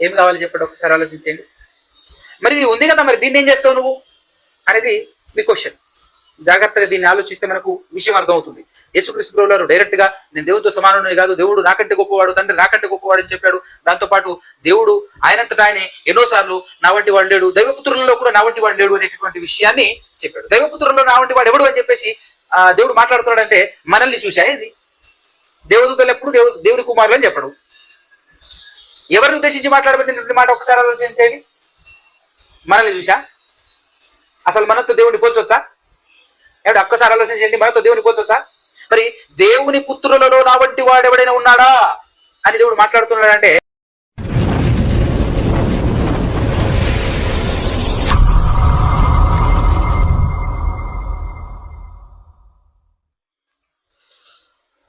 ఏం కావాలి చెప్పండి ఒకసారి ఆలోచించండి. మరి ఇది ఉంది కదా మరి దీన్ని ఏం చేస్తావు నువ్వు? అనేది మీ క్వశ్చన్ జాగ్రత్తగా దీన్ని ఆలోచిస్తే మనకు విషయం అర్థమవుతుంది. యేసుక్రీస్తు ప్రభువు డైరెక్ట్గా నేను దేవుడితో సమానమే కాదు దేవుడు నాకంటే గొప్పవాడు తండ్రి నాకంటే గొప్పవాడు అని చెప్పాడు. దాంతో పాటు దేవుడు ఆయనంతటా ఆయన ఎన్నోసార్లు నా వంటి వాడు లేడు దైవపుత్రులలో కూడా నా వంటి వాడు లేడు అనేటటువంటి విషయాన్ని చెప్పాడు. దైవపుత్రులలో నా వంటి వాడు ఎవడు? అని చెప్పేసి ఆ దేవుడు మాట్లాడుతున్నాడంటే మనల్ని చూశాయి దేవుడు ఎప్పుడు దేవుడి కుమారులు అని చెప్పడు. ఎవరిని ఉద్దేశించి మాట్లాడబట్టినటువంటి మాట ఒకసారి ఆలోచించండి మనల్ని చూసా? అసలు మనతో దేవుడిని పోల్చొచ్చా? ఏమిటి ఒక్కసారి ఆలోచించండి మనతో దేవుని పోల్చొచ్చా? మరి దేవుని పుత్రులలో నా వంటి వాడు ఎవడైనా ఉన్నాడా? అని దేవుడు మాట్లాడుతున్నాడంటే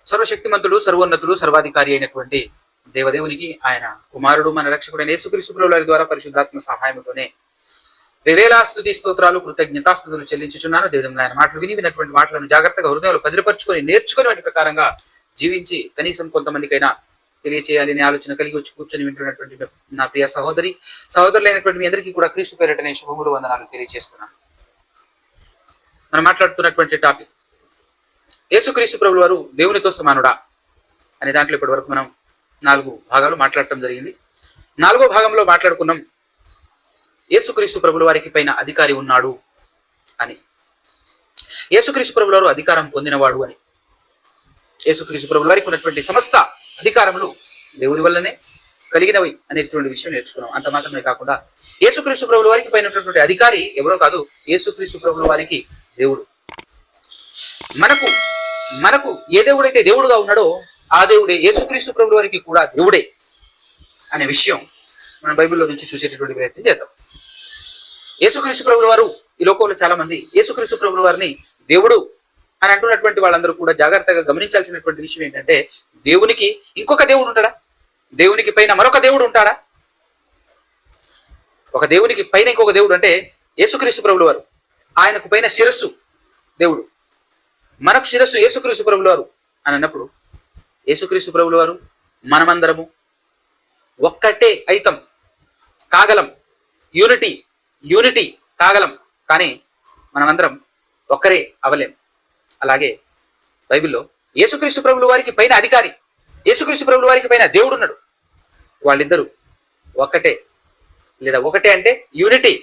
సర్వశక్తిమంతుడు సర్వోన్నతుడు సర్వాధికారి అయినటువంటి దేవదేవునికి ఆయన కుమారుడు మన రక్షకుడైన యేసుక్రీస్తు ప్రభువుల వారి ద్వారా పరిశుద్ధాత్మ సహాయంతోనే వివేలా స్థుతి స్తోత్రాలు కృతజ్ఞతాస్తుతులు చెల్లించుచున్నాను. దేవుడు ఆయన మాటలు విని వినటువంటి మాటలను జాగ్రత్తగా హృదయంలో భద్రపరుచుకొని నేర్చుకుని వాటి ప్రకారంగా జీవించి కనీసం కొంతమందికైనా తెలియచేయాలనే అనే ఆలోచన కలిగి వచ్చి కూర్చొని వింటున్నటువంటి నా ప్రియ సహోదరి సహోదరులైనటువంటి మీ అందరికీ కూడా క్రీస్తు పేరటనే శుభములు వందనాలు తెలియజేస్తున్నాను మనం మాట్లాడుతున్నటువంటి టాపిక్ యేసుక్రీస్తు ప్రభులు వారు దేవునితో సమానుడా? అనే దాంట్లో ఇప్పటి వరకు మనం నాలుగు భాగాలు మాట్లాడటం జరిగింది. నాలుగో భాగంలో మాట్లాడుకున్నాం యేసుక్రీస్తు ప్రభుల వారికి పైన అధికారి ఉన్నాడు అని. యేసుక్రీస్తు ప్రభుల వారు అధికారం పొందినవాడు అని. యేసుక్రీస్తు ప్రభుల వారికి ఉన్నటువంటి సమస్త అధికారములు దేవుని వల్లనే కలిగినవి అనేటువంటి విషయం నేర్చుకున్నాం. అంత మాత్రమే కాకుండా యేసుక్రీస్తు ప్రభుల వారికి పైనటువంటి అధికారి ఎవరో కాదు యేసుక్రీస్తు ప్రభుల వారికి దేవుడు. మనకు మనకు ఏ దేవుడైతే దేవుడుగా ఉన్నాడో ఆ దేవుడే యేసుక్రీస్తు ప్రభు వారికి కూడా దేవుడే అనే విషయం మనం బైబిల్లో నుంచి చూసేటటువంటి ప్రయత్నం చేద్దాం. యేసుక్రీస్తు ప్రభుల వారు ఈ లోకంలో చాలా మంది యేసుక్రీస్తు ప్రభుల వారిని దేవుడు అని అంటున్నటువంటి వాళ్ళందరూ కూడా జాగ్రత్తగా గమనించాల్సినటువంటి విషయం ఏంటంటే దేవునికి ఇంకొక దేవుడు ఉంటాడా? దేవునికి పైన మరొక దేవుడు ఉంటాడా? ఒక దేవునికి పైన ఇంకొక దేవుడు అంటే యేసుక్రీస్తు ప్రభుల వారు. ఆయనకు పైన శిరస్సు దేవుడు. మనకు శిరస్సు యేసుక్రీస్తు ప్రభుల వారు అని అన్నప్పుడు యేసుక్రీస్తు ప్రభులు వారు మనమందరము ఒక్కటే అయితం కాగలం యూనిటీ యూనిటీ కాగలం. కానీ మనమందరం ఒక్కరే అవలేం అలాగే బైబిల్లో యేసుక్రీస్తు ప్రభుల వారికి పైన అధికారి యేసుక్రీస్తు ప్రభుల వారికి పైన దేవుడు ఉన్నాడు వాళ్ళిద్దరూ ఒక్కటే లేదా ఒకటే అంటే యూనిటీ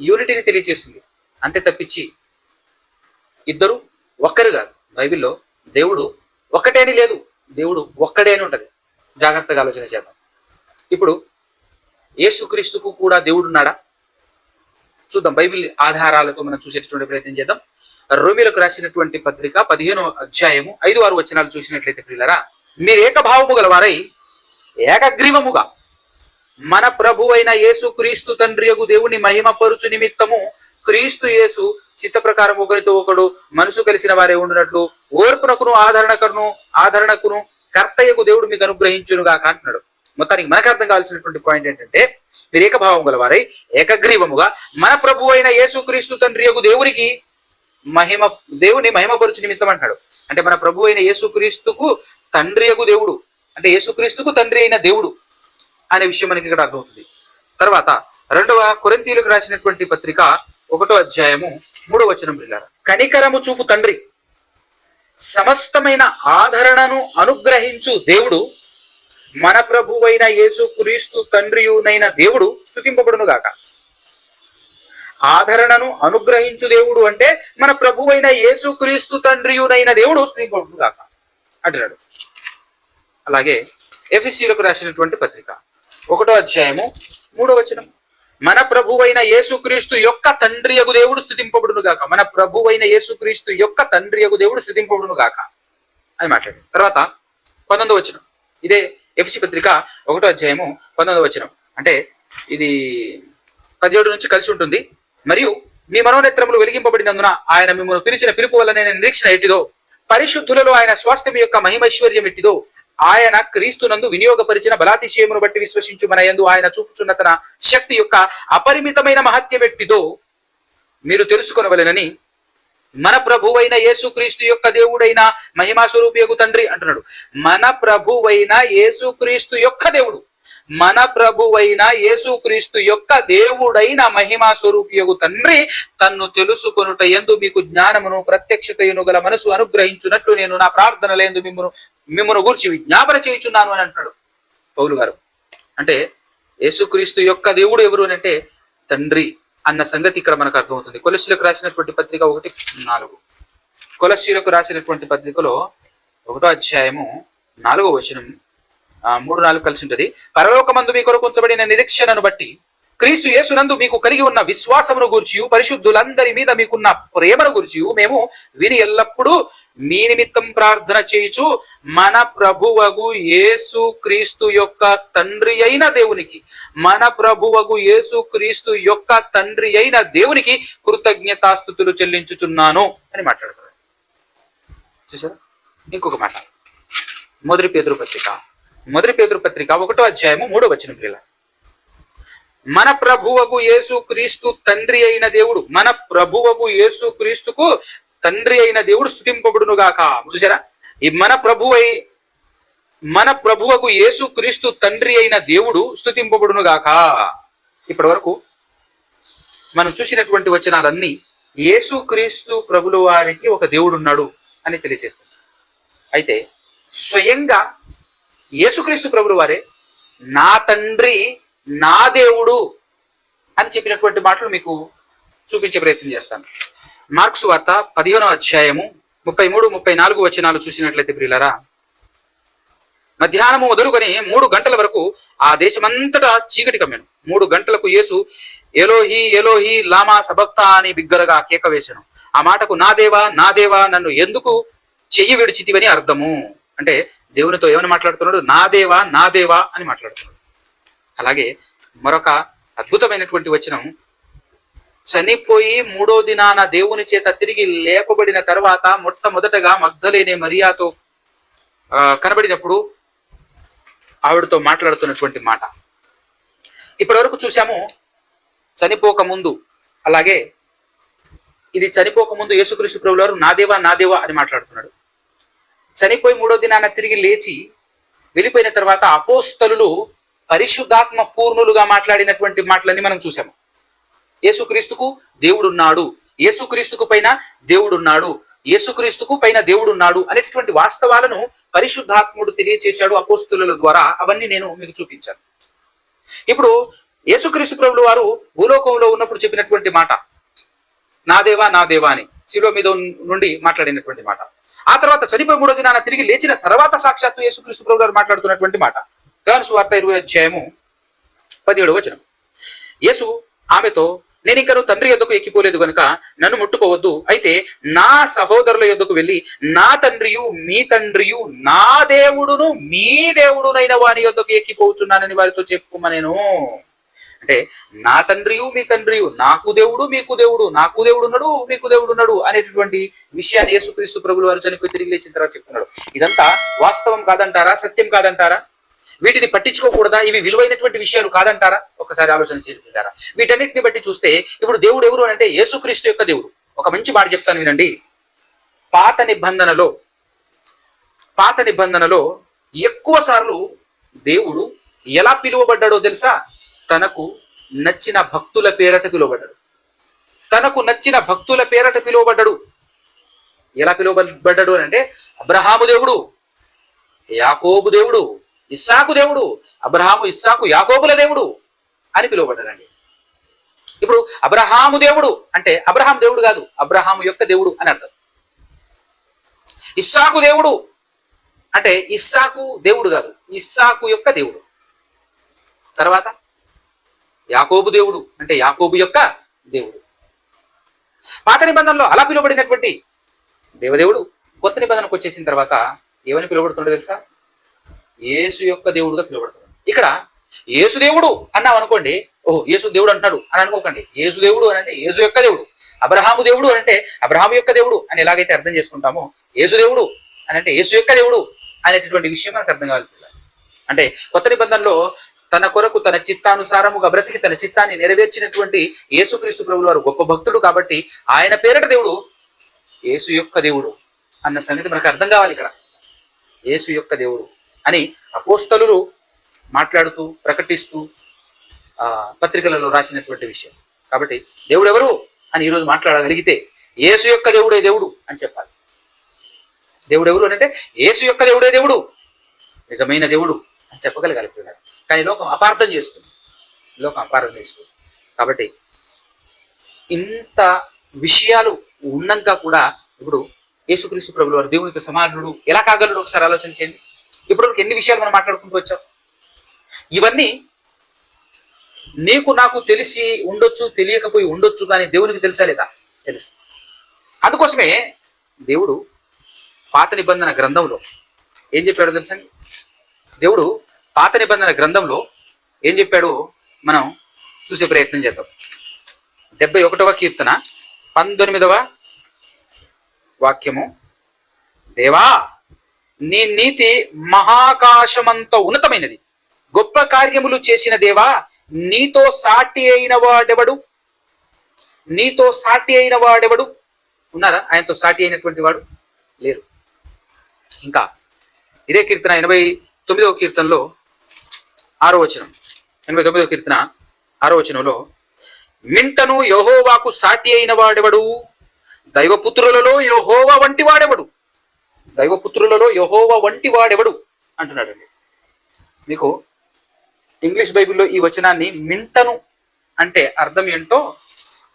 యూనిటీని తెలియజేస్తుంది అంతే తప్పించి ఇద్దరు ఒక్కరు కాదు. బైబిల్లో దేవుడు ఒక్కటే అని లేదు. దేవుడు ఒక్కడే అని ఉంటుంది. జాగ్రత్తగా ఆలోచన చేద్దాం. ఇప్పుడు యేసుక్రీస్తుకు కూడా దేవుడు ఉన్నాడా? చూద్దాం. బైబిల్ ఆధారాలతో మనం చూసేటటువంటి ప్రయత్నం చేద్దాం. రోమిలకు రాసినటువంటి పత్రిక పదిహేను అధ్యాయము ఐదు ఆరు వచనాలు చూసినట్లయితే ప్రియులరా మీరు ఏకభావము గలవారై ఏకగ్రీవముగా మన ప్రభు అయిన యేసు క్రీస్తు తండ్రి యగు దేవుని మహిమ పరుచు నిమిత్తము క్రీస్తు యేసు చిత్త ప్రకారం ఒకరితో ఒకడు మనసు కలిసిన వారే ఉండినట్లు ఓర్పునకును ఆదరణకును ఆదరణకును కర్తయ్యకు దేవుడు మీకు అనుగ్రహించునుగా అంటున్నాడు. మొత్తానికి మనకు అర్థం కావాల్సినటువంటి పాయింట్ ఏంటంటే మీరు ఏకభావం గలవారై ఏకగ్రీవముగా మన ప్రభు అయిన యేసు క్రీస్తు తండ్రి యగు దేవునికి మహిమ దేవుని మహిమపరుచు నిమిత్తం అంటాడు అంటే మన ప్రభు అయిన యేసుక్రీస్తుకు తండ్రి యగు దేవుడు అంటే యేసుక్రీస్తుకు తండ్రి అయిన దేవుడు అనే విషయం మనకి ఇక్కడ అర్థమవుతుంది. తర్వాత రెండవ కొరంతీలకు రాసినటువంటి పత్రిక ఒకటో అధ్యాయము మూడో వచనం పిల్లారు కనికరము చూపు తండ్రి. సమస్తమైన ఆదరణను అనుగ్రహించు దేవుడు మన ప్రభువైన యేసు క్రీస్తు తండ్రియునైన దేవుడు స్థుతింపబడును గాక. ఆదరణను అనుగ్రహించు దేవుడు అంటే మన ప్రభువైన యేసు క్రీస్తు తండ్రియునైన దేవుడు స్థుతింపబడును గాక. అంటున్నాడు. అలాగే ఎఫ్ఎస్సీలకు రాసినటువంటి పత్రిక. ఒకటో అధ్యాయము మూడో వచనం. మన ప్రభువైన యేసుక్రీస్తు యొక్క తండ్రి యగు దేవుడు స్థుతింపబడును గాక. మన ప్రభువైన యేసుక్రీస్తు యొక్క తండ్రి యగు దేవుడు స్థుతింపబడును గాక. అని మాట్లాడింది తర్వాత పంతొమ్మిది వచ్చిన ఇదే ఎఫ్సి పత్రిక ఒకటో అధ్యాయము పంతొమ్మిది వచ్చిన అంటే ఇది పదిహేడు నుంచి కలిసి ఉంటుంది. మరియు మీ మనోనేత్రములు వెలిగింపబడినందున ఆయన మిమ్మల్ని పిలిచిన పిలుపు వల్ల నేను నిరీక్షణ ఎట్టిదో పరిశుద్ధులలో ఆయన స్వాస్థ్యం యొక్క మహిమైశ్వర్యం ఎట్టిదో ఆయన క్రీస్తునందు వినియోగపరిచిన బలాతిశయమును బట్టి విశ్వసించు మన యందు ఆయన చూపుచున్న తన శక్తి యొక్క అపరిమితమైన మహత్య పెట్టిదో మీరు తెలుసుకొనవలెనని మన ప్రభువైన యేసుక్రీస్తు యొక్క దేవుడైన మహిమా స్వరూపియకు తండ్రి అంటున్నాడు. మన ప్రభువైన యేసుక్రీస్తు యొక్క దేవుడు. మన ప్రభువైన యేసుక్రీస్తు యొక్క దేవుడైన మహిమా స్వరూపియగు తండ్రి తన్ను తెలుసుకొనుట ఎందు మీకు జ్ఞానమును ప్రత్యక్షతయును గల మనసు అనుగ్రహించున్నట్లు నేను నా ప్రార్థన లేందు మిమ్మను మిమ్మను గూర్చి విజ్ఞాపన చేయుచున్నాను అని అంటున్నాడు పౌలు గారు. అంటే యేసుక్రీస్తు యొక్క దేవుడు ఎవరు అని అంటే తండ్రి అన్న సంగతి ఇక్కడ మనకు అర్థమవుతుంది. కొలసీలకు రాసినటువంటి పత్రిక ఒకటి నాలుగు. కొలసీలకు రాసినటువంటి పత్రికలో ఒకటో అధ్యాయము నాలుగో వచనం మూడు నాలుగు కలిసి ఉంటుంది. పరలోకమందు మీ కొరకు ఉంచబడిన నిరీక్షణను బట్టి క్రీస్తు యేసునందు మీకు కలిగి ఉన్న విశ్వాసమును గురించి పరిశుద్ధులందరి మీద మీకున్న ప్రేమను గురించి మేము విని ఎల్లప్పుడూ మీ నిమిత్తం ప్రార్థన చేయుచు మన ప్రభువగు యేసు క్రీస్తు యొక్క తండ్రి అయిన దేవునికి మన ప్రభువగు యేసు క్రీస్తు యొక్క తండ్రి అయిన దేవునికి కృతజ్ఞతాస్థుతులు చెల్లించుచున్నాను అని మాట్లాడతారు చూసారా ఇంకొక మాట. మొదటి పేదరు పత్రిక. మొదటి పేదరు పత్రిక ఒకటో అధ్యాయము మూడో వచ్చిన పిల్ల మన ప్రభువకు యేసు క్రీస్తు తండ్రి అయిన దేవుడు మన ప్రభువకు యేసు క్రీస్తుకు తండ్రి అయిన దేవుడు స్థుతింపబడును గాక. చూసారా? ఈ మన ప్రభువై మన ప్రభువకు యేసు క్రీస్తు తండ్రి అయిన దేవుడు స్థుతింపబడును గాక. ఇప్పటి వరకు మనం చూసినటువంటి వచనాలన్నీ యేసు క్రీస్తు ప్రభుల వారికి ఒక దేవుడు ఉన్నాడు అని తెలియజేస్తుంది. అయితే స్వయంగా యేసుక్రీస్తు ప్రభుడు వారే నా తండ్రి నా దేవుడు అని చెప్పినటువంటి మాటలు మీకు చూపించే ప్రయత్నం చేస్తాను. మార్క్స్ వార్త పదిహేనవ అధ్యాయము ముప్పై మూడు ముప్పై నాలుగు వచనాలు చూసినట్లయితే ప్రియులరా మధ్యాహ్నము మొదలుకొని మూడు గంటల వరకు ఆ దేశమంతటా చీకటి కమ్మాను. మూడు గంటలకు యేసు ఎలోహి ఎలోహి లామా సబక్తా అని బిగ్గరగా కేక వేశాను. ఆ మాటకు నా దేవా నా దేవా నన్ను ఎందుకు చెయ్యి విడిచితివని అర్థము? అంటే దేవునితో ఏమని మాట్లాడుతున్నాడు? నా దేవా నా దేవా అని మాట్లాడుతున్నాడు. అలాగే మరొక అద్భుతమైనటువంటి వచనం. చనిపోయి మూడో దినాన దేవుని చేత తిరిగి లేపబడిన తర్వాత మొట్టమొదటగా మగ్ధలేనే మరియాతో ఆ, కనబడినప్పుడు ఆవిడతో మాట్లాడుతున్నటువంటి మాట. ఇప్పటివరకు చూశాము చూసాము చనిపోక ముందు అలాగే ఇది చనిపోక ముందు యేసుక్రీస్తు ప్రభులు వారు నా దేవా నా దేవా అని మాట్లాడుతున్నాడు. చనిపోయి మూడో దినాన తిరిగి లేచి వెళ్ళిపోయిన తర్వాత అపోస్తలు పరిశుద్ధాత్మ పూర్ణులుగా మాట్లాడినటువంటి మాటలన్నీ మనం చూసాము యేసుక్రీస్తుకు దేవుడున్నాడు. యేసుక్రీస్తుకు పైన దేవుడున్నాడు. యేసుక్రీస్తుకు పైన దేవుడున్నాడు అనేటటువంటి వాస్తవాలను పరిశుద్ధాత్ముడు తెలియచేశాడు అపోస్తుల ద్వారా. అవన్నీ నేను మీకు చూపించాను. ఇప్పుడు యేసుక్రీస్తు ప్రభులు వారు భూలోకంలో ఉన్నప్పుడు చెప్పినటువంటి మాట నా దేవా నా దేవా అని శిలో మీద నుండి మాట్లాడినటువంటి మాట. ఆ తర్వాత చనిపోయి మూడో దినాన తిరిగి లేచిన తర్వాత సాక్షాత్తు యేసుక్రీస్తు ప్రభు గారు మాట్లాడుతున్నటువంటి మాట. గాను సువార్త ఇరవై అధ్యాయము పదిహేడు వచనం. యేసు ఆమెతో నేను ఇంకను తండ్రి యొద్దకు ఎక్కిపోలేదు కనుక నన్ను ముట్టుకోవద్దు. అయితే నా సహోదరుల యొద్దకు వెళ్ళి నా తండ్రియు మీ తండ్రియు నా దేవుడును మీ దేవుడునైన వాని యొద్దకు ఎక్కిపోతున్నానని వారితో చెప్పుమనేను. అంటే నా తండ్రియు మీ తండ్రియు నాకు దేవుడు మీకు దేవుడు నాకు దేవుడు ఉన్నాడు మీకు దేవుడు ఉన్నాడు అనేటటువంటి విషయాన్ని యేసుక్రీస్తు ప్రభులు వారు చనిపోయి తిరిగి లేచిన తర్వాత చెప్తున్నాడు. ఇదంతా వాస్తవం కాదంటారా? సత్యం కాదంటారా? వీటిని పట్టించుకోకూడదా? ఇవి విలువైనటువంటి విషయాలు కాదంటారా? ఒకసారి ఆలోచన చేసుకుంటారా వీటన్నిటిని బట్టి చూస్తే ఇప్పుడు దేవుడు ఎవరు అంటే యేసుక్రీస్తు యొక్క దేవుడు. ఒక మంచి మాట చెప్తాను వినండి. పాత నిబంధనలో పాత నిబంధనలో ఎక్కువ సార్లు దేవుడు ఎలా పిలువబడ్డాడో తెలుసా? తనకు నచ్చిన భక్తుల పేరట పిలువబడ్డాడు. తనకు నచ్చిన భక్తుల పేరట పిలువబడ్డాడు. ఎలా పిలువబడ్డాడు అని అంటే అబ్రహాము దేవుడు యాకోబు దేవుడు ఇస్సాకు దేవుడు అబ్రహాము ఇస్సాకు యాకోబుల దేవుడు అని పిలువబడ్డాడండి. ఇప్పుడు అబ్రహాము దేవుడు అంటే అబ్రహాం దేవుడు కాదు అబ్రహాము యొక్క దేవుడు అని అర్థం. ఇస్సాకు దేవుడు అంటే ఇస్సాకు దేవుడు కాదు ఇస్సాకు యొక్క దేవుడు. తర్వాత యాకోబు దేవుడు అంటే యాకోబు యొక్క దేవుడు. పాత నిబంధనలో అలా పిలువబడినటువంటి దేవదేవుడు కొత్త నిబంధనకు వచ్చేసిన తర్వాత ఏమని పిలువబడుతుండో తెలుసా? యేసు యొక్క దేవుడుగా పిలువబడుతున్నాడు. ఇక్కడ యేసు దేవుడు అన్నాం అనుకోండి ఓహో యేసు దేవుడు అంటున్నాడు అని అనుకోకండి. యేసు దేవుడు అని అంటే యేసు యొక్క దేవుడు. అబ్రహాము దేవుడు అని అంటే అబ్రహాము యొక్క దేవుడు అని ఎలాగైతే అర్థం చేసుకుంటామో యేసు దేవుడు అని అంటే యేసు యొక్క దేవుడు అనేటటువంటి విషయం మనకు అర్థం కావాలి. అంటే కొత్త నిబంధనలో తన కొరకు తన చిత్తానుసారముగా బ్రతికి తన చిత్తాన్ని నెరవేర్చినటువంటి యేసుక్రీస్తు ప్రభులు వారు గొప్ప భక్తుడు కాబట్టి ఆయన పేరట దేవుడు యేసు యొక్క దేవుడు అన్న సంగతి మనకు అర్థం కావాలి ఇక్కడ. యేసు యొక్క దేవుడు అని అపోస్తలు మాట్లాడుతూ ప్రకటిస్తూ ఆ, పత్రికలలో రాసినటువంటి విషయం. కాబట్టి దేవుడు ఎవరు అని ఈరోజు మాట్లాడగలిగితే యేసు యొక్క దేవుడే దేవుడు అని చెప్పాలి. దేవుడు ఎవరు అని అంటే యేసు యొక్క దేవుడే దేవుడు నిజమైన దేవుడు అని చెప్పగలగాలి పిల్లలు. కానీ లోకం అపార్థం చేసుకుంది. లోకం అపార్థం చేసుకుంది. కాబట్టి ఇంత విషయాలు ఉన్నాక కూడా ఇప్పుడు యేసుక్రీస్తు ప్రభులు వారు దేవునికి సమానుడు ఎలా కాగలడు? ఒకసారి ఆలోచన చేయండి. ఇప్పటివరకు ఎన్ని విషయాలు మనం మాట్లాడుకుంటూ వచ్చాం? ఇవన్నీ నీకు నాకు తెలిసి ఉండొచ్చు తెలియకపోయి ఉండొచ్చు కానీ దేవునికి తెలుసా లేదా? తెలుసు. అందుకోసమే దేవుడు పాత నిబంధన గ్రంథంలో ఏం చెప్పాడో తెలుసండి దేవుడు పాత నిబంధన గ్రంథంలో ఏం చెప్పాడో? మనం చూసే ప్రయత్నం చేద్దాం. డెబ్బై ఒకటవ కీర్తన పంతొమ్మిదవ వాక్యము. దేవా నీ నీతి మహాకాశమంత ఉన్నతమైనది. గొప్ప కార్యములు చేసిన దేవా నీతో సాటి అయిన వాడెవడు? నీతో సాటి అయిన వాడెవడు? ఉన్నారా? ఆయనతో సాటి అయినటువంటి వాడు లేరు. ఇంకా ఇదే కీర్తన ఎనభై తొమ్మిదవ కీర్తనలో ఆరో వచనం ఎనభై తొమ్మిదో కీర్తన ఆరో వచనంలో మింటను యహోవాకు సాటి అయిన వాడెవడు? దైవపుత్రులలో యహోవ వంటి వాడెవడు? దైవపుత్రులలో యహోవ వంటి వాడెవడు? అంటున్నాడండి. మీకు ఇంగ్లీష్ బైబిల్లో ఈ వచనాన్ని మింటను అంటే అర్థం ఏంటో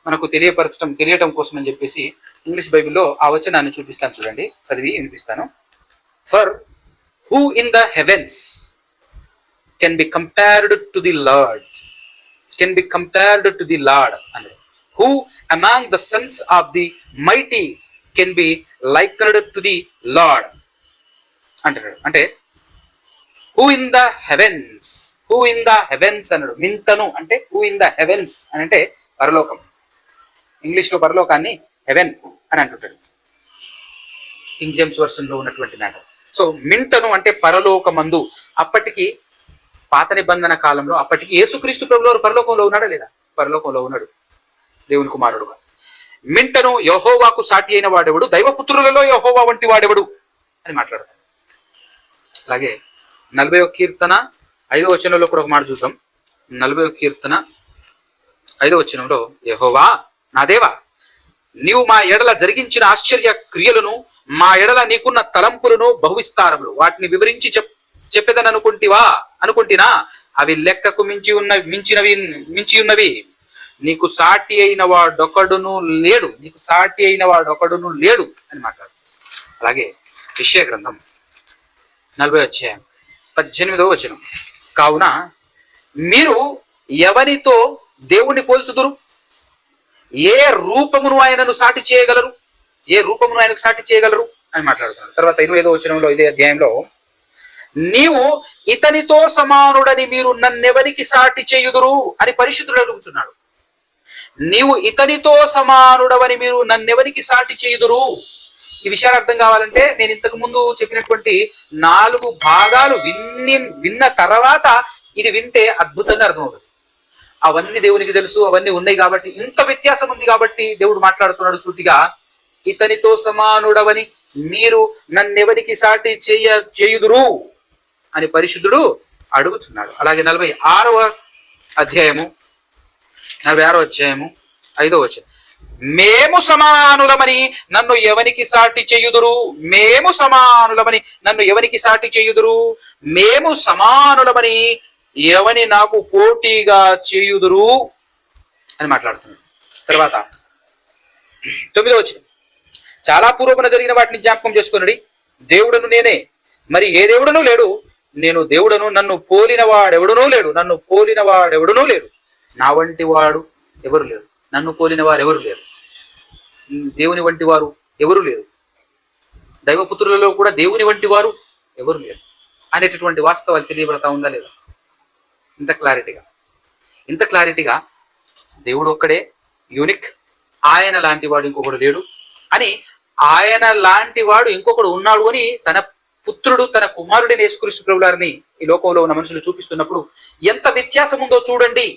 మనకు తెలియపరచడం తెలియటం కోసం అని చెప్పేసి ఇంగ్లీష్ బైబిల్లో ఆ వచనాన్ని చూపిస్తాను చూడండి. చదివి వినిపిస్తాను. For who in the heavens can be compared to the lord can be compared to the lord అని who among the sons of the mighty can be likened to the lord అంటున్నాడు అంటే who in the heavens who in the heavens అన్నాడు మింతను అంటే who in the heavens అని అంటే పరలోకం ఇంగ్లీష్లో పరలోకాన్ని హెవెన్ అని అంటుంటాడు కింగ్ జేమ్స్ వర్షన్లో ఉన్నటువంటి మ్యాటర్. సో మింటను అంటే పరలోకమందు. అప్పటికి పాత నిబంధన కాలంలో అప్పటికి యేసుక్రీస్తు ప్రభువు పరలోకంలో ఉన్నాడా లేదా? పరలోకంలో ఉన్నాడు. దేవుని కుమారుడుగా మింటను యహోవాకు సాటి అయిన వాడెవడు? దైవపుత్రులలో యహోవా వంటి వాడెవడు? అని మాట్లాడతాడు. అలాగే నలభై కీర్తన ఐదో వచనంలో కూడా ఒక మాట చూద్దాం. నలభై కీర్తన ఐదో వచనంలో యహోవా నా దేవా నీవు మా ఎడల జరిగించిన ఆశ్చర్య క్రియలను మా ఎడల నీకున్న తలంపులను బహువిస్తారములు. వాటిని వివరించి చెప్ చెప్పేదని అనుకుంటివా? అనుకుంటినా? అవి లెక్కకు మించి ఉన్న మించినవి మించి ఉన్నవి నీకు సాటి అయిన వాడొకడును లేడు. నీకు సాటి అయిన వాడొకడును లేడు అని మాట్లాడు. అలాగే విషయ గ్రంథం నలభై అధ్యాయం పద్దెనిమిదవ వచనం. కావున మీరు ఎవరితో దేవుణ్ణి పోల్చుదురు? ఏ రూపమును ఆయనను సాటి చేయగలరు? ఏ రూపమును ఆయనకు సాటి చేయగలరు? అని మాట్లాడుతున్నారు. తర్వాత ఇరవై ఐదో వచనంలో ఇదే అధ్యాయంలో నీవు ఇతనితో సమానుడని మీరు నన్నెవరికి సాటి చేయుదురు అని పరిశుద్ధుడు అడుగుతున్నాడు. నీవు ఇతనితో సమానుడవని మీరు నన్నెవరికి సాటి చేయుదురు? ఈ విషయాలు అర్థం కావాలంటే నేను ఇంతకు ముందు చెప్పినటువంటి నాలుగు భాగాలు విన్ని విన్న తర్వాత ఇది వింటే అద్భుతంగా అర్థమవుతుంది. అవన్నీ దేవునికి తెలుసు అవన్నీ ఉన్నాయి కాబట్టి ఇంత వ్యత్యాసం ఉంది కాబట్టి దేవుడు మాట్లాడుతున్నాడు సూటిగా. ఇతనితో సమానుడవని మీరు నన్నెవరికి సాటి చేయ చేయుదురు? అని పరిశుద్ధుడు అడుగుతున్నాడు. అలాగే నలభై ఆరవ అధ్యాయము నలభై ఆరో అధ్యాయము ఐదో వచ్చాయి మేము సమానులమని నన్ను ఎవనికి సాటి చేయుదురు? మేము సమానులమని నన్ను ఎవనికి సాటి చేయుదురు? మేము సమానులమని ఎవని నాకు పోటీగా చేయుదురు? అని మాట్లాడుతున్నాడు. తర్వాత తొమ్మిదో వచ్చిన చాలా పూర్వమున జరిగిన వాటిని జ్ఞాపకం చేసుకున్నది దేవుడను నేనే. మరి ఏ దేవుడను లేడు. నేను దేవుడను నన్ను పోలిన వాడెవడునూ లేడు. నన్ను పోలిన వాడెవడునూ లేడు. నా వంటి వాడు ఎవరు లేరు. నన్ను పోలిన వారు ఎవరు లేరు. దేవుని వంటి వారు ఎవరు లేరు. దైవపుత్రులలో కూడా దేవుని వంటి వారు ఎవరు లేరు. అనేటటువంటి వాస్తవాలు తెలియబడతా ఉందా లేదా? ఇంత క్లారిటీగా. ఇంత క్లారిటీగా దేవుడు ఒక్కడే యూనిక్ ఆయన లాంటి వాడు ఇంకొకడు లేడు. అని ఆయన లాంటి వాడు ఇంకొకడు ఉన్నాడు అని తన పుత్రుడు తన కుమారుడిని యేసుక్రీస్తు ప్రభులారిని ఈ లోకంలో ఉన్న మనుషులు చూపిస్తున్నప్పుడు ఎంత వ్యత్యాసం ఉందో చూడండి.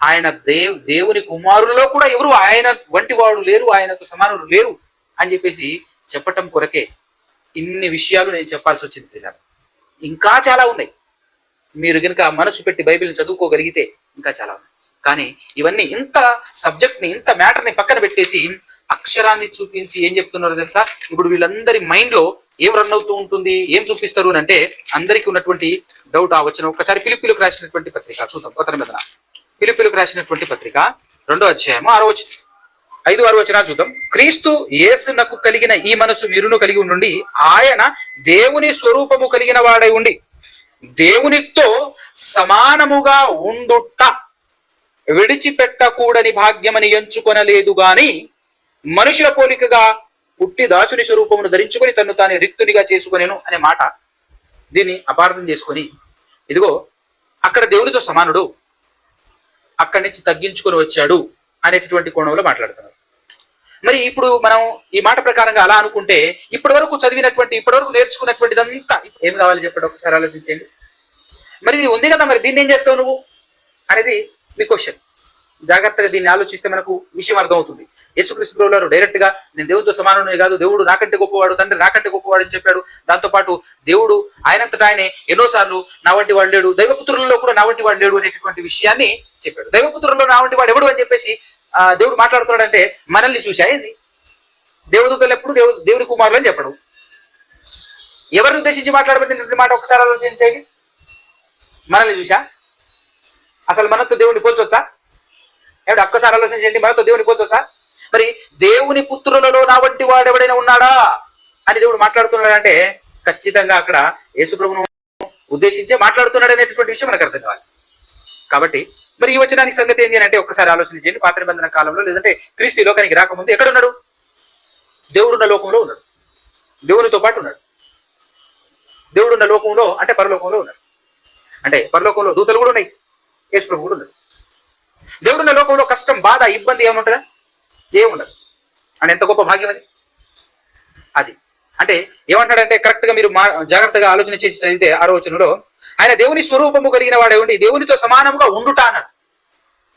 ఆయన దేవ్ దేవుని కుమారుల్లో కూడా ఎవరు ఆయన వంటి వాడు లేరు ఆయనకు సమానులు లేరు అని చెప్పేసి చెప్పటం కొరకే ఇన్ని విషయాలు నేను చెప్పాల్సి వచ్చింది పిల్లలు ఇంకా చాలా ఉన్నాయి. మీరు కనుక మనసు పెట్టి బైబిల్ని చదువుకోగలిగితే ఇంకా చాలా ఉన్నాయి. కానీ ఇవన్నీ ఇంత సబ్జెక్ట్ని ఇంత మ్యాటర్ని పక్కన పెట్టేసి అక్షరాన్ని చూపించి ఏం చెప్తున్నారో తెలుసా? ఇప్పుడు వీళ్ళందరి మైండ్లో ఏం రన్ అవుతూ ఉంటుంది ఏం చూపిస్తారు అంటే అందరికీ ఉన్నటువంటి డౌట్ ఆ వచ్చిన ఒకసారి పిలుపులకు రాసినటువంటి పత్రిక చూద్దాం. కొత్త నిబంధన పిలుపులకు రాసినటువంటి పత్రిక రెండో అధ్యాయము ఆరో వచ్చిన ఐదు ఆరు వచ్చిన చూద్దాం. క్రీస్తు యేసునకు కలిగిన ఈ మనసు మీరును కలిగి ఉండి ఆయన దేవుని స్వరూపము కలిగిన వాడై ఉండి దేవునితో సమానముగా ఉండుట విడిచిపెట్టకూడని భాగ్యమని ఎంచుకొనలేదు గాని మనుషుల పోలికగా పుట్టి దాసుని స్వరూపమును ధరించుకొని తను తాను రిక్తునిగా చేసుకునేను అనే మాట దీన్ని అపార్థం చేసుకొని ఇదిగో అక్కడ దేవుడితో సమానుడు అక్కడి నుంచి తగ్గించుకొని వచ్చాడు అనేటటువంటి కోణంలో మాట్లాడుతున్నారు. మరి ఇప్పుడు మనం ఈ మాట ప్రకారంగా అలా అనుకుంటే ఇప్పటి వరకు చదివినటువంటి ఇప్పటి వరకు నేర్చుకున్నటువంటిదంతా ఏం కావాలి చెప్పండి ఒకసారి ఆలోచించండి మరి ఇది ఉంది కదా మరి దీన్ని ఏం చేస్తావు నువ్వు? అనేది మీ క్వశ్చన్ జాగ్రత్తగా దీన్ని ఆలోచిస్తే మనకు విషయం అర్థమవుతుంది. యేసుక్రీస్తు ప్రభువు డైరెక్ట్గా నేను దేవుడితో సమానమే కాదు దేవుడు నాకంటే గొప్పవాడు తండ్రి నాకంటే గొప్పవాడు అని చెప్పాడు. దాంతో పాటు దేవుడు ఆయనంతటా ఆయనే ఎన్నోసార్లు నా వంటి వాడు లేడు దైవపుత్రులలో కూడా నా వంటి వాడు లేడు అనేటటువంటి విషయాన్ని చెప్పాడు. దైవపుత్రులలో నా వంటి వాడు ఎవడు అని చెప్పేసి దేవుడు దేవుడు మాట్లాడుతున్నాడంటే మనల్ని చూసా ఏంది? దేవదూతలు ఎప్పుడు దేవు దేవుడి కుమారులు అని చెప్పడు. ఎవరిని ఉద్దేశించి మాట్లాడబడినటువంటి మాట ఒకసారి ఆలోచించండి. మనల్ని చూసా? అసలు మనతో దేవుడిని పోల్చొచ్చా? ఏమిటి ఒక్కసారి ఆలోచించండి మనతో దేవుని పోతుందా మరి దేవుని పుత్రులలో నా వంటి వాడు ఎవడైనా ఉన్నాడా? అని దేవుడు మాట్లాడుతున్నాడంటే ఖచ్చితంగా అక్కడ యేసుప్రభును ఉద్దేశించే మాట్లాడుతున్నాడు అనేటటువంటి విషయం మనకు అర్థం కావాలి. కాబట్టి మరి ఈ వచనానికి సంగతి ఏంటి అని అంటే ఒక్కసారి ఆలోచన చేయండి పాత నిబంధన కాలంలో లేదంటే క్రీస్తు లోకానికి రాకముందు ఎక్కడ ఉన్నాడు? దేవుడున్న లోకంలో ఉన్నాడు. దేవునితో పాటు ఉన్నాడు. దేవుడున్న లోకంలో అంటే పరలోకంలో ఉన్నాడు. అంటే పరలోకంలో దూతలు కూడా ఉన్నాయి. యేసుప్రభు కూడా ఉన్నాడు. దేవుడున్న లోకంలో కష్టం బాధ ఇబ్బంది ఏముంటుందా? ఏముండదు. అంటే ఎంత గొప్ప భాగ్యం అది. అది. అంటే ఏమంటాడంటే కరెక్ట్గా మీరు మా జాగ్రత్తగా ఆలోచన చేసి చదివితే ఆరో ఆయన దేవుని స్వరూపము కలిగిన వాడే ఉండి దేవునితో సమానముగా ఉండుట అన్నాడు.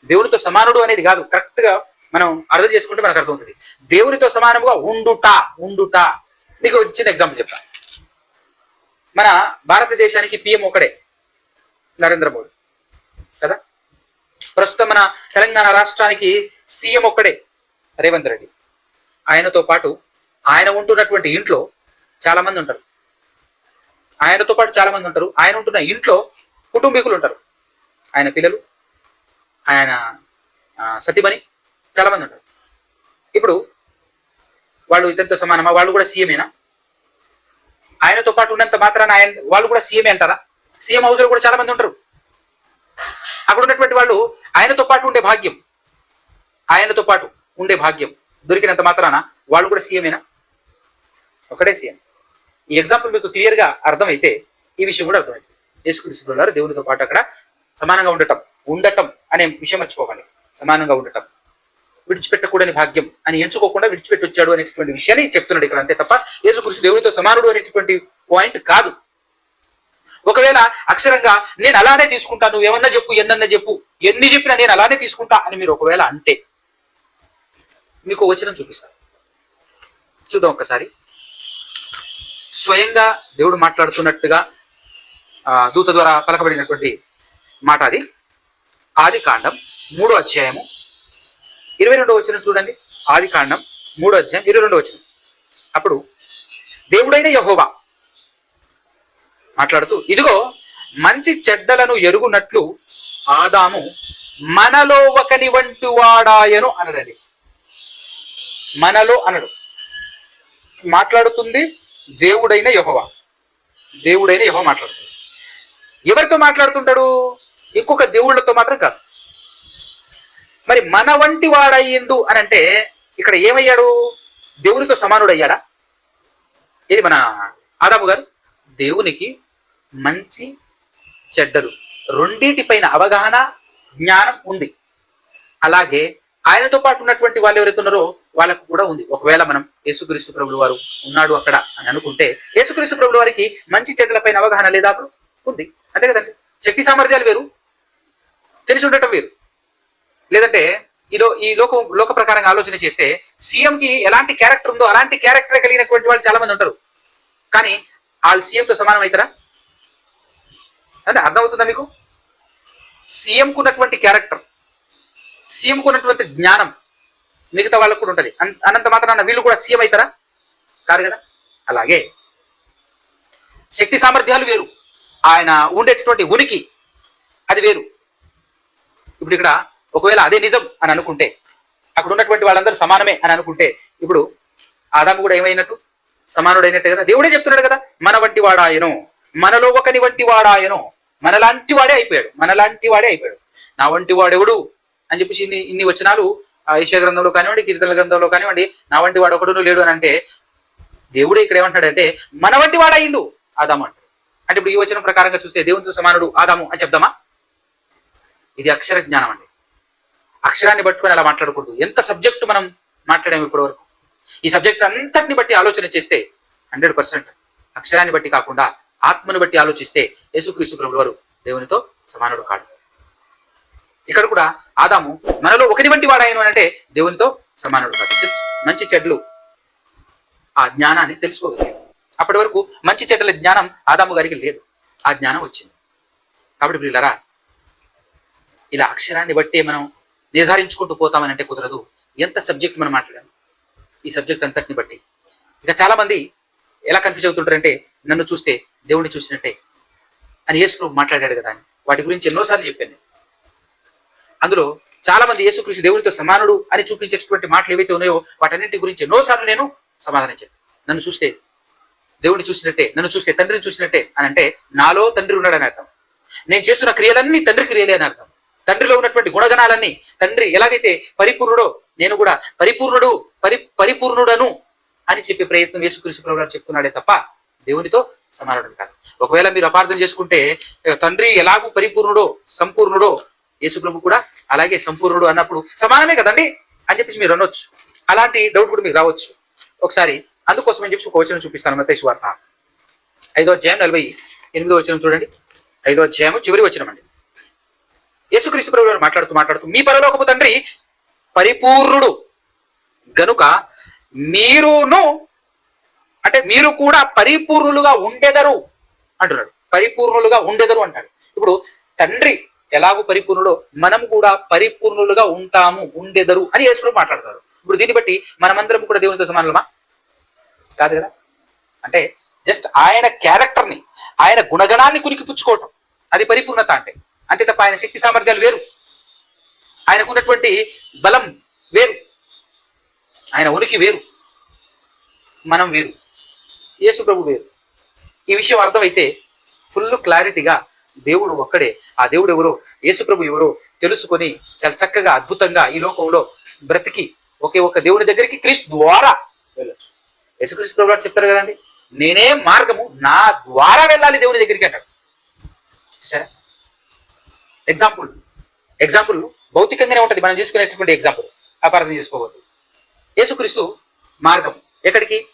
దేవునితో సమానుడు అనేది కాదు. కరెక్ట్గా మనం అర్థం చేసుకుంటే మనకు అర్థమవుతుంది. దేవునితో సమానముగా ఉండుట ఉండుట. మీకు చిన్న ఎగ్జాంపుల్ చెప్తాను మన భారతదేశానికి పిఎం ఒకడే నరేంద్ర మోడీ. ప్రస్తుతం మన తెలంగాణ రాష్ట్రానికి సీఎం ఒక్కడే రేవంత్ రెడ్డి. ఆయనతో పాటు ఆయన ఉంటున్నటువంటి ఇంట్లో చాలా మంది ఉంటారు. ఆయనతో పాటు చాలా మంది ఉంటారు. ఆయన ఉంటున్న ఇంట్లో కుటుంబీకులు ఉంటారు. ఆయన పిల్లలు ఆయన సతీమణి చాలా మంది ఉంటారు. ఇప్పుడు వాళ్ళు ఇతనితో సమానమా? వాళ్ళు కూడా సీఎమేనా ఆయనతో పాటు ఉన్నంత మాత్రాన ఆయన వాళ్ళు కూడా సీఎమే అంటారా? సీఎం హౌస్లో కూడా చాలా మంది ఉంటారు. అక్కడ ఉన్నటువంటి వాళ్ళు ఆయనతో పాటు ఉండే భాగ్యం. ఆయనతో పాటు ఉండే భాగ్యం దొరికినంత మాత్రాన వాళ్ళు కూడా సీఎమేనా ఒకటే సీఎం ఈ ఎగ్జాంపుల్ మీకు క్లియర్గా అర్థమైతే ఈ విషయం కూడా అర్థమైంది. యేసుక్రీస్తు గారు దేవునితో పాటు అక్కడ సమానంగా ఉండటం ఉండటం అనే విషయం మర్చిపోకండి. సమానంగా ఉండటం. విడిచిపెట్టకూడని భాగ్యం అని ఎంచుకోకుండా విడిచిపెట్టి వచ్చాడు అనేటటువంటి విషయాన్ని చెప్తున్నాడు ఇక్కడ అంతే తప్ప యేసుక్రీస్తు దేవునితో సమానుడు అనేటటువంటి పాయింట్ కాదు. ఒకవేళ అక్షరంగా నేను అలానే తీసుకుంటా నువ్వు ఏమన్నా చెప్పు ఎన్నన్నా చెప్పు ఎన్ని చెప్పినా నేను అలానే తీసుకుంటా అని మీరు ఒకవేళ అంటే మీకు వచనం చూపిస్తాను చూద్దాం ఒక్కసారి. స్వయంగా దేవుడు మాట్లాడుతున్నట్టుగా ఆ, దూత ద్వారా పలకబడినటువంటి మాట అది. ఆది కాండం మూడో అధ్యాయము. ఇరవై రెండో వచ్చిన చూడండి. ఆది కాండం మూడో అధ్యాయం ఇరవై రెండో వచ్చిన అప్పుడు దేవుడైన యహోవా మాట్లాడుతూ ఇదిగో మంచి చెడ్డలను ఎరుగునట్లు ఆదాము మనలో ఒకని వంటి వాడాయను అనడండి. మనలో అనడు. మాట్లాడుతుంది దేవుడైన యహోవా. దేవుడైన యహో మాట్లాడుతుంది. ఎవరితో మాట్లాడుతుంటాడు? ఇంకొక దేవుళ్ళతో మాత్రం కాదు. మరి మన వంటి వాడయ్యిండు అని అంటే ఇక్కడ ఏమయ్యాడు? దేవునితో సమానుడయ్యాడా? ఇది మన ఆదాము గారు. దేవునికి మంచి చెడ్డలు. రెండింటిపైన అవగాహన జ్ఞానం ఉంది. అలాగే ఆయనతో పాటు ఉన్నటువంటి వాళ్ళు ఎవరైతే ఉన్నారో వాళ్ళకు కూడా ఉంది. ఒకవేళ మనం యేసుక్రీస్తు ప్రభులు వారు ఉన్నాడు అక్కడ అని అనుకుంటే యేసుక్రీస్తు ప్రభుల వారికి మంచి చెడ్డలపైన అవగాహన లేదా అప్పుడు ఉంది. అంతే కదండి? శక్తి సామర్థ్యాలు వేరు. తెలిసి ఉండటం వేరు. లేదంటే ఈలో ఈ లోక లోక ప్రకారంగా ఆలోచన చేస్తే సీఎం కి ఎలాంటి క్యారెక్టర్ ఉందో అలాంటి క్యారెక్టర్ కలిగినటువంటి వాళ్ళు చాలా మంది ఉంటారు. కానీ వాళ్ళు సీఎంతో సమానం అవుతారా? అంటే అర్థమవుతుందా మీకు? సీఎంకు ఉన్నటువంటి క్యారెక్టర్ సీఎంకు ఉన్నటువంటి జ్ఞానం మిగతా వాళ్ళకు కూడా ఉంటుంది. అనంత మాత్రాన వీళ్ళు కూడా సీఎం అవుతారా? కాదు కదా? అలాగే. శక్తి సామర్థ్యాలు వేరు. ఆయన ఉండేటటువంటి ఉనికి అది వేరు. ఇప్పుడు ఇక్కడ ఒకవేళ అదే నిజం అని అనుకుంటే అక్కడ ఉన్నటువంటి వాళ్ళందరూ సమానమే అని అనుకుంటే ఇప్పుడు ఆదాము కూడా ఏమైనట్టు? సమానుడైనట్టే కదా? దేవుడే చెప్తున్నాడు కదా మన వంటి వాడాయను. మనలో ఒకని వంటి వాడాయను. మనలాంటి వాడే అయిపోయాడు. మనలాంటి వాడే అయిపోయాడు. నా వంటి వాడెవడు? అని చెప్పేసి ఇన్ని ఇన్ని వచనాలు ఆ ఈశా గ్రంథంలో కానివ్వండి కీర్తన గ్రంథంలో కానివ్వండి నా వంటి వాడు ఒకడును లేడు అని అంటే దేవుడే ఇక్కడ ఏమంటాడంటే మన వంటి వాడయిండు ఆదాము అంటాడు. అంటే ఇప్పుడు ఈ వచనం ప్రకారంగా చూస్తే దేవునితో సమానుడు ఆదాము అని చెప్దామా? ఇది అక్షర జ్ఞానం అండి. అక్షరాన్ని పట్టుకొని అలా మాట్లాడకూడదు. ఎంత సబ్జెక్టు మనం మాట్లాడాము ఇప్పటి వరకు ఈ సబ్జెక్ట్ అంతటిని బట్టి ఆలోచన చేస్తే హండ్రెడ్ పర్సెంట్ అక్షరాన్ని బట్టి కాకుండా ఆత్మను బట్టి ఆలోచిస్తే యేసుక్రీస్తు ప్రభు వారు దేవునితో సమానుడు కాడు. ఇక్కడ కూడా ఆదాము మనలో ఒకటి వంటి వాడాయను అంటే దేవునితో సమానుడు కాదు. జస్ట్ మంచి చెడ్లు ఆ జ్ఞానాన్ని తెలుసుకోగలిగాడు. అప్పటి వరకు మంచి చెడ్డల జ్ఞానం ఆదాము గారికి లేదు. ఆ జ్ఞానం వచ్చింది. కాబట్టి వీళ్ళరా ఇలా అక్షరాన్ని బట్టి మనం నిర్ధారించుకుంటూ పోతామని అంటే కుదరదు. ఎంత సబ్జెక్ట్ మనం మాట్లాడాము. ఈ సబ్జెక్ట్ అంతటిని బట్టి. ఇక చాలా మంది ఎలా కన్ఫ్యూజ్ అవుతుంటారంటే నన్ను చూస్తే దేవుడిని చూసినట్టే అని యేసుప్రభు మాట్లాడాడు కదా అని. వాటి గురించి ఎన్నోసార్లు చెప్పాను. అందులో చాలా మంది యేసుక్రీస్తు దేవునితో సమానుడు అని చూపించేటటువంటి మాటలు ఏవైతే ఉన్నాయో వాటన్నింటి గురించి ఎన్నోసార్లు నేను సమాధానం చెప్పాను. నన్ను చూస్తే దేవుడిని చూసినట్టే నన్ను చూస్తే తండ్రిని చూసినట్టే అని అంటే నాలో తండ్రి ఉన్నాడని అర్థం. నేను చేస్తున్న క్రియలన్నీ తండ్రి క్రియలే అని అర్థం. తండ్రిలో ఉన్నటువంటి గుణగణాలన్నీ తండ్రి ఎలాగైతే పరిపూర్ణుడో నేను కూడా పరిపూర్ణుడు పరి పరిపూర్ణుడను అని చెప్పే ప్రయత్నం యేసుక్రీస్తు ప్రభు గారు చెప్తున్నాడే తప్ప దేవునితో సమానుడు కాదు. ఒకవేళ మీరు అపార్థం చేసుకుంటే తండ్రి ఎలాగూ పరిపూర్ణుడో సంపూర్ణుడో యేసు ప్రభు కూడా అలాగే సంపూర్ణుడు అన్నప్పుడు సమానమే కదండి అని చెప్పేసి మీరు అనొచ్చు. అలాంటి డౌట్ కూడా మీకు రావచ్చు. ఒకసారి అందుకోసం అని చెప్పి ఒక వచనం చూపిస్తాను మత వార్త. ఐదో అధ్యాయం నలభై ఎనిమిదో వచనం చూడండి. ఐదో అధ్యాయం చివరి వచనం అండి. యేసుక్రీస్తు ప్రభు గారు మాట్లాడుతూ మాట్లాడుతూ మీ పరలోకపు తండ్రి పరిపూర్ణుడు గనుక మీరును అంటే మీరు కూడా పరిపూర్ణులుగా ఉండెదరు అంటున్నాడు. పరిపూర్ణులుగా ఉండెదరు అంటాడు. ఇప్పుడు తండ్రి ఎలాగో పరిపూర్ణుడో మనం కూడా పరిపూర్ణులుగా ఉంటాము ఉండెదరు అని యేసుప్రభు మాట్లాడతాడు. ఇప్పుడు దీన్ని బట్టి మనమందరం కూడా దేవునితో సమానమా కాదు కదా? అంటే జస్ట్ ఆయన క్యారెక్టర్ని ఆయన గుణగణాన్ని కునికి పుచ్చుకోవటం అది పరిపూర్ణత అంటే. అంతే తప్ప ఆయన శక్తి సామర్థ్యాలు వేరు. ఆయనకున్నటువంటి బలం వేరు. ఆయన ఉనికి వేరు. మనం వేరు. యేసు ప్రభు వేరు. ఈ విషయం అర్థమైతే ఫుల్ క్లారిటీగా దేవుడు ఒక్కడే. ఆ దేవుడు ఎవరో? యేసుప్రభు ఎవరో? తెలుసుకొని చాలా చక్కగా అద్భుతంగా ఈ లోకంలో బ్రతికి ఒకే ఒక దేవుని దగ్గరికి క్రీస్తు ద్వారా వెళ్ళొచ్చు. యేసుక్రీస్తు ప్రభు గారు చెప్తారు కదండి నేనే మార్గము నా ద్వారా వెళ్ళాలి దేవుని దగ్గరికి అంటాడు. సరే ఎగ్జాంపుల్ ఎగ్జాంపుల్ భౌతికంగానే ఉంటుంది. మనం చేసుకునేటటువంటి ఎగ్జాంపుల్ అపార్థం చేసుకోవద్దు. యేసుక్రీస్తు మార్గం ఎక్కడికి?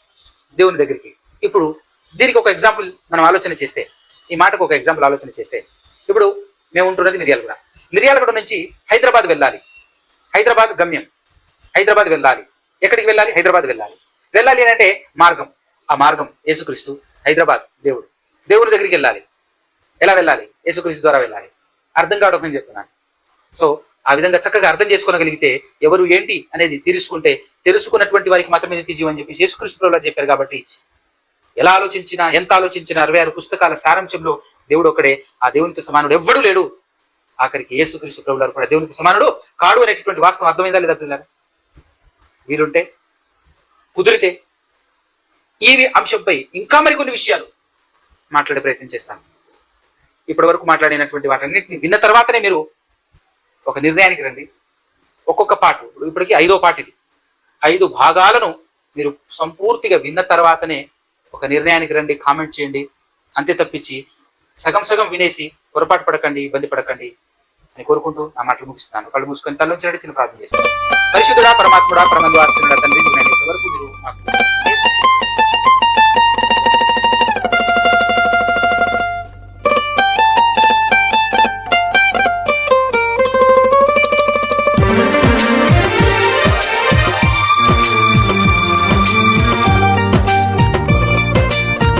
దేవుని దగ్గరికి. ఇప్పుడు దీనికి ఒక ఎగ్జాంపుల్ మనం ఆలోచన చేస్తే ఈ మాటకు ఒక ఎగ్జాంపుల్ ఆలోచన చేస్తే ఇప్పుడు మేము ఉంటున్నది మిర్యాలగూడ. మిర్యాలగూడ నుంచి హైదరాబాద్ వెళ్ళాలి. హైదరాబాద్ గమ్యం. హైదరాబాద్ వెళ్ళాలి. ఎక్కడికి వెళ్ళాలి? హైదరాబాద్ వెళ్ళాలి. వెళ్ళాలి అని అంటే మార్గం. ఆ మార్గం యేసుక్రీస్తు హైదరాబాద్ దేవుడు. దేవుడి దగ్గరికి వెళ్ళాలి. ఎలా వెళ్ళాలి? యేసుక్రీస్తు ద్వారా వెళ్ళాలి. అర్థం కావడం చెప్తున్నాను. సో ఆ విధంగా చక్కగా అర్థం చేసుకోగలిగితే ఎవరు ఏంటి అనేది తెలుసుకుంటే తెలుసుకున్నటువంటి వారికి మాత్రమే నిత్య అని చెప్పి యేసుక్రీస్తు ప్రభువు చెప్పారు కాబట్టి ఎలా ఆలోచించినా ఎంత ఆలోచించినా అరవై ఆరు పుస్తకాల సారాంశంలో దేవుడు ఒకడే ఆ దేవునితో సమానుడు ఎవ్వడూ లేడు. ఆఖరికి యేసుక్రీస్తు ప్రభు కూడా దేవునికి సమానుడు కాడు అనేటటువంటి వాస్తవం అర్థమైందా లేదా పిల్లలు వీలుంటే కుదిరితే ఈ అంశంపై ఇంకా మరికొన్ని విషయాలు మాట్లాడే ప్రయత్నం చేస్తాను. ఇప్పటి వరకు మాట్లాడినటువంటి వాటన్నిటిని విన్న తర్వాతనే మీరు ఒక నిర్ణయానికి రండి. ఒక్కొక్క పాటు. ఇప్పుడు ఇప్పటికి ఐదో పాటు ఇది. ఐదు భాగాలను మీరు సంపూర్తిగా విన్న తర్వాతనే ఒక నిర్ణయానికి రండి కామెంట్ చేయండి అంతే తప్పించి సగం సగం వినేసి పొరపాటు పడకండి ఇబ్బంది పడకండి అని కోరుకుంటూ నా మాటలు ముగిస్తున్నాను. కళ్ళు మూసుకొని తల్లించినట్టు చిన్న ప్రార్థన చేస్తాను. పరిశుద్ధుడా పరమాత్ముడా పరమందు ఆశ్రయుడా తండ్రి నేను వరకు మీరు నాకు